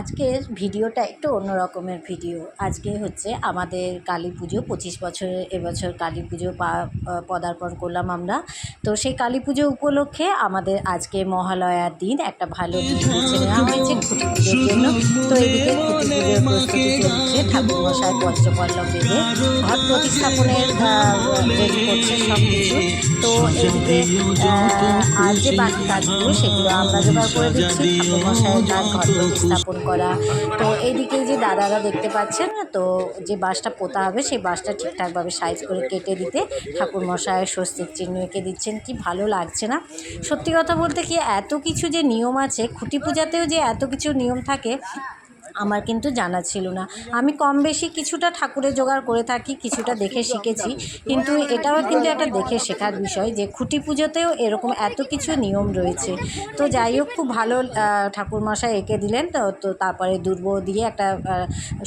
আজকের ভিডিওটা একটু অন্য রকমের ভিডিও। আজকে হচ্ছে আমাদের কালী পুজো, পঁচিশ বছরের এবছর কালী পুজো পদার্পণ করলাম আমরা। তো সেই কালী পুজো উপলক্ষে আমাদের আজকে মহালয়ার দিন, একটা ভালো পুজোর জন্য। তো এদিকে খুঁটি পুজোর চলছে ঠাকুর মশাই পঞ্চপল্লব বেঁধে ঘট প্রতিস্থাপনের সব কিছু তো এইদিকে আর যে বাকি কাজগুলো সেগুলো আমরা জোগাড় করে দিচ্ছি ঠাকুর মশাইয়ের কাজ ঘট প্রতিস্থাপন করা। তো এইদিকে যে দাদারা দেখতে পাচ্ছেন না, তো যে বাঁশটা পোতা হবে, সেই বাঁশটা ঠিকঠাকভাবে সাইজ করে কেটে দিতে ঠাকুরমশায় স্বস্তির চিহ্ন এঁকে দিচ্ছেন। কি ভালো লাগছে না? সত্যি কথা বলতে কি, এত কিছু যে নিয়ম আছে, খুঁটি পূজাতেও যে এত কিছু নিয়ম থাকে আমার কিন্তু জানা ছিল না। আমি কম বেশি কিছুটা ঠাকুরের জোগাড় করে থাকি, কিছুটা দেখে শিখেছি। কিন্তু এটাও কিন্তু একটা দেখে শেখার বিষয় যে খুঁটি পুজোতেও এরকম এত কিছু নিয়ম রয়েছে। তো যাই হোক, খুব ভালো ঠাকুরমশাই এঁকে দিলেন। তো তো তারপরে দুর্ব দিয়ে একটা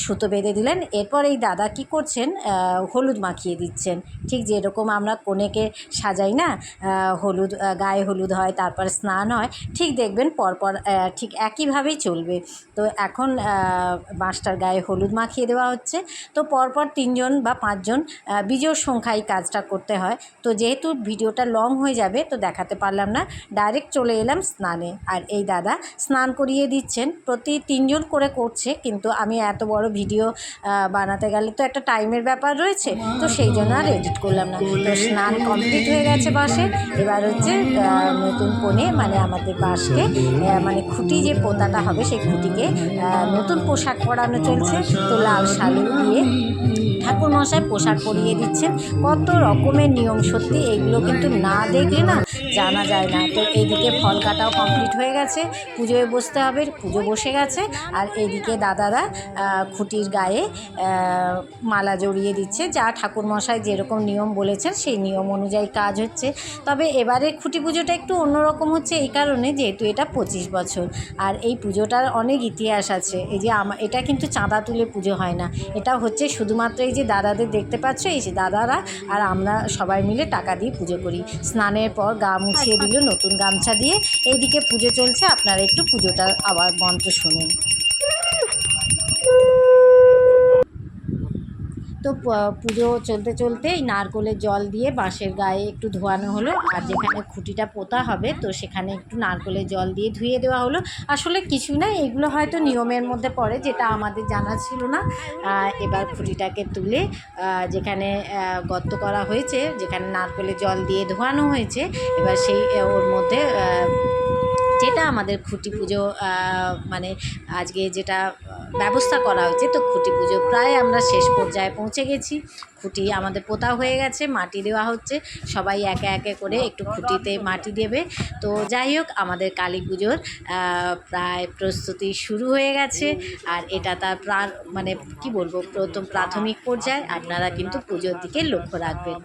সুতো বেঁধে দিলেন। এরপর এই দাদা কি করছেন? হলুদ মাখিয়ে দিচ্ছেন। ঠিক যেরকম আমরা কনেকে সাজাই না? হলুদ গায়ে হলুদ হয়, তারপর স্নান হয়, ঠিক দেখবেন পরপর ঠিক একইভাবেই চলবে। তো এখন বাঁশটার গায়ে হলুদ মাখিয়ে দেওয়া হচ্ছে। তো পরপর তিনজন বা পাঁচজন বিজোড় সংখ্যায় কাজটা করতে হয়। তো যেহেতু ভিডিওটা লং হয়ে যাবে, তো দেখাতে পারলাম না। ডাইরেক্ট চলে এলাম স্নানে। আর এই দাদা স্নান করিয়ে দিচ্ছেন। প্রতি তিনজন করে করছে, কিন্তু আমি এত বড় ভিডিও বানাতে গেলে তো একটা টাইমের ব্যাপার রয়েছে। তো সেই জন্য আর এডিট করলাম না। তো স্নান কমপ্লিট হয়ে গেছে বাসে। এবার হচ্ছে নতুন কোণে মানে আমাদের বাসকে মানে খুঁটি যে পোতাটা হবে, সেই খুঁটিকে নতুন পোশাক পরানো চলছে। তো লাল শালু দিয়ে ঠাকুর মশাই পোশাক পরিয়ে দিচ্ছেন। কত রকমের নিয়ম সত্যি, এগুলো কিন্তু না দেখলে না জানা যায় না। তো এইদিকে ফল কাটাও কমপ্লিট হয়ে গেছে। পুজোয় বসতে হবে, পুজো বসে গেছে। আর এইদিকে দাদারা খুঁটির গায়ে মালা জড়িয়ে দিচ্ছে। যা ঠাকুর মশাই যেরকম নিয়ম বলেছেন, সেই নিয়ম অনুযায়ী কাজ হচ্ছে। তবে এবারে খুঁটি পুজোটা একটু অন্যরকম হচ্ছে এই কারণে, যেহেতু এটা পঁচিশ বছর। আর এই পুজোটার অনেক ইতিহাস আছে। এই যে আমার এটা কিন্তু চাঁদা তুলে পুজো হয় না। এটা হচ্ছে শুধুমাত্র এই যে দাদাদের দেখতে পাচ্ছ এই যে দাদারা আর আমরা সবাই মিলে টাকা দিয়ে পুজো করি। স্নানের পর গা মুছিয়ে দিল নতুন গামছা দিয়ে। এইদিকে পুজো চলছে আপনারা একটু পুজোটার আবার মন্ত্র শুনুন। তো পুজো চলতে চলতে এই নারকোলের জল দিয়ে বাঁশের গায়ে একটু ধোয়ানো হলো। আর যেখানে খুঁটিটা পোতা হবে, তো সেখানে একটু নারকোলের জল দিয়ে ধুয়ে দেওয়া হলো। আসলে কিছু না, এগুলো হয়তো নিয়মের মধ্যে পড়ে, যেটা আমাদের জানা ছিল না। এবার খুঁটিটাকে তুলে যেখানে গর্ত করা হয়েছে, যেখানে নারকোলের জল দিয়ে ধোয়ানো হয়েছে, এবার সেই ওর মধ্যে আমাদের খুঁটি পুজো মানে আজকে যেটা ব্যবস্থা করা হয়েছে, তো খুঁটি পুজো প্রায় আমরা শেষ পর্যায়ে পৌঁছে গেছি। খুঁটি আমাদের পোতা হয়ে গেছে, মাটি দেওয়া হচ্ছে। সবাই একে একে করে একটু খুঁটিতে মাটি দেবে। তো যাই হোক, আমাদের কালী পুজোর প্রায় প্রস্তুতি শুরু হয়ে গেছে। আর এটা তার প্রা মানে কি বলব, প্রথম প্রাথমিক পর্যায়ে। আপনারা কিন্তু পুজোর দিকে লক্ষ্য রাখবেন।